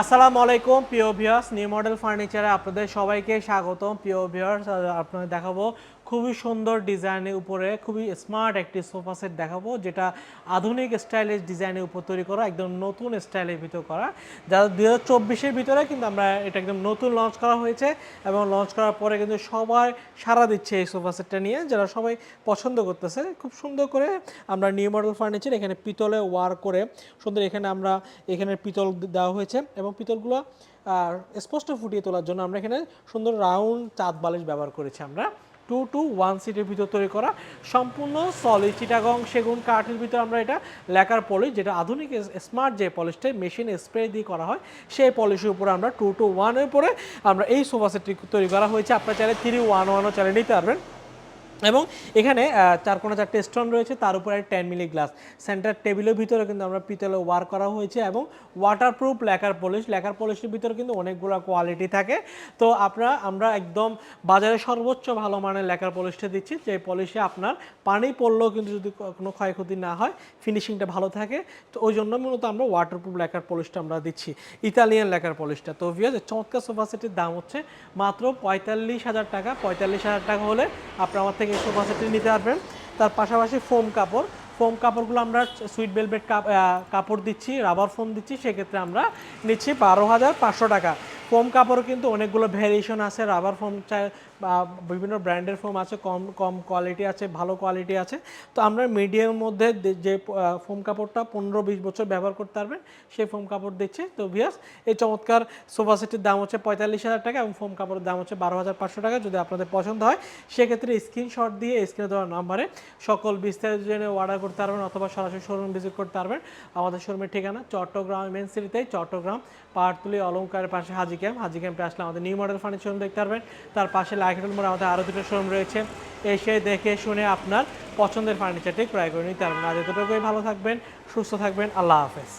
আসসালামু আলাইকুম প্রিয় ভিউয়ার্স নিউ মডেল ফার্নিচারে আপনাদের সবাইকে স্বাগতম। প্রিয় ভিউয়ার্স আপনাদের দেখাবো খুবই সুন্দর ডিজাইনের উপরে খুবই স্মার্ট একটি সোফা সেট দেখাবো, যেটা আধুনিক স্টাইলিশ ডিজাইনের উপর তৈরি করা, একদম নতুন স্টাইলের ভিতর করা। যা দুই হাজার ভিতরে কিন্তু আমরা এটা একদম নতুন লঞ্চ করা হয়েছে এবং লঞ্চ করার পরে কিন্তু সবাই সারা দিচ্ছে এই সোফা সেটটা নিয়ে, যারা সবাই পছন্দ করতেছে। খুব সুন্দর করে আমরা নিউ মডেল ফার্নিচার এখানে পিতলে ওয়ার করে, সুন্দর এখানে আমরা এখানে পিতল দেওয়া হয়েছে এবং পিতলগুলো আর স্পষ্ট ফুটিয়ে তোলার জন্য আমরা এখানে সুন্দর রাউন্ড চাঁদ বালিশ ব্যবহার করেছি আমরা। টু টু ওয়ান সিটের ভিতর তৈরি করা সম্পূর্ণ সলিড চিটাগং সেগুন কাঠের ভিতর আমরা এটা লেকার পলিশ যেটা আধুনিক স্মার্ট যে পলিশটা মেশিন স্প্রে দিয়ে করা হয়, সেই পলিশের উপরে আমরা টু টু ওয়ানের উপরে আমরা এই সোফা সেটটি তৈরি করা হয়েছে। আপনার চাইলে থ্রি ওয়ান ওয়ানও চাইলে নিতে পারবেন। এবং এখানে চার কোনো চারটে স্টোন রয়েছে, তার উপরে টেন মিলি গ্লাস সেন্টার টেবিলের ভিতরে কিন্তু আমরা পিতলে ওয়ার করা হয়েছে এবং ওয়াটারপ্রুফ লেকার পলিশ লেকার পলিশের ভিতরে কিন্তু অনেকগুলো কোয়ালিটি থাকে। তো আপনারা, আমরা একদম বাজারে সর্বোচ্চ ভালো মানের লেকার পলিশটা দিচ্ছি, যে পলিশে আপনার পানি পড়লেও কিন্তু যদি কোনো ক্ষয়ক্ষতি না হয় ফিনিশিংটা ভালো থাকে। তো ওই জন্য মূলত আমরা ওয়াটারপ্রুফ লেকার পলিশটা আমরা দিচ্ছি ইতালিয়ান লেকার পলিশটা তো ভিয়াজ চমৎকার সোফা সেটের দাম হচ্ছে মাত্র পঁয়তাল্লিশ হাজার টাকা। পঁয়তাল্লিশ হাজার টাকা হলে আপনার আমার থেকে এই সোফা নিতে পারবেন। তার পাশাপাশি ফোম কাপড়। ফোম কাপড়গুলো আমরা সুইট বেলভেট কাপড় দিচ্ছি রাবার ফোম দিচ্ছি, সেক্ষেত্রে আমরা নিচ্ছি বারো হাজার পাঁচশো টাকা। ফোম কাপড় কিন্তু অনেকগুলো ভ্যারিয়েশন আছে রাবার ফোম বিভিন্ন ব্র্যান্ডের ফোম আছে, কম কম কোয়ালিটি আছে, ভালো কোয়ালিটি আছে। তো আমরা মিডিয়ামের মধ্যে যে ফোম কাপড়টা পনেরো বিশ বছর ব্যবহার করতে পারবেন, সেই ফোম কাপড় দিচ্ছে। তো ভিয়াস এই চমৎকার সোফা সেটের দাম হচ্ছে পঁয়তাল্লিশ হাজার টাকা এবং ফোম কাপড়ের দাম হচ্ছে বারো হাজার পাঁচশো টাকা। যদি আপনাদের পছন্দ হয়, সেক্ষেত্রে স্ক্রিনশট দিয়ে স্ক্রিনে দেওয়া নাম্বারে সকল বিস্তারিত জেনে অর্ডার করতে পারবেন অথবা সরাসরি শোরুম ভিজিট করতে পারবেন। আমাদের শোরুমের ঠিকানা চট্টগ্রাম মেন সিটিতে চট্টগ্রাম পাহাড়তুলি অলঙ্কারের পাশে হাজি ক্যাম্প হাজি ক্যাম্পে আসলে আমাদের নিউ মডেল ফার্নিচার দেখতে পারবেন। তার পাশে লাইকেটের মোড়ে আমাদের আরও দুটো শোরুম রয়েছে। এসে দেখে শুনে আপনার পছন্দের ফার্নিচারটি ক্রয় করে নিতে পারবেন। আজ এতটুকুই, ভালো থাকবেন, সুস্থ থাকবেন, আল্লাহ হাফেজ।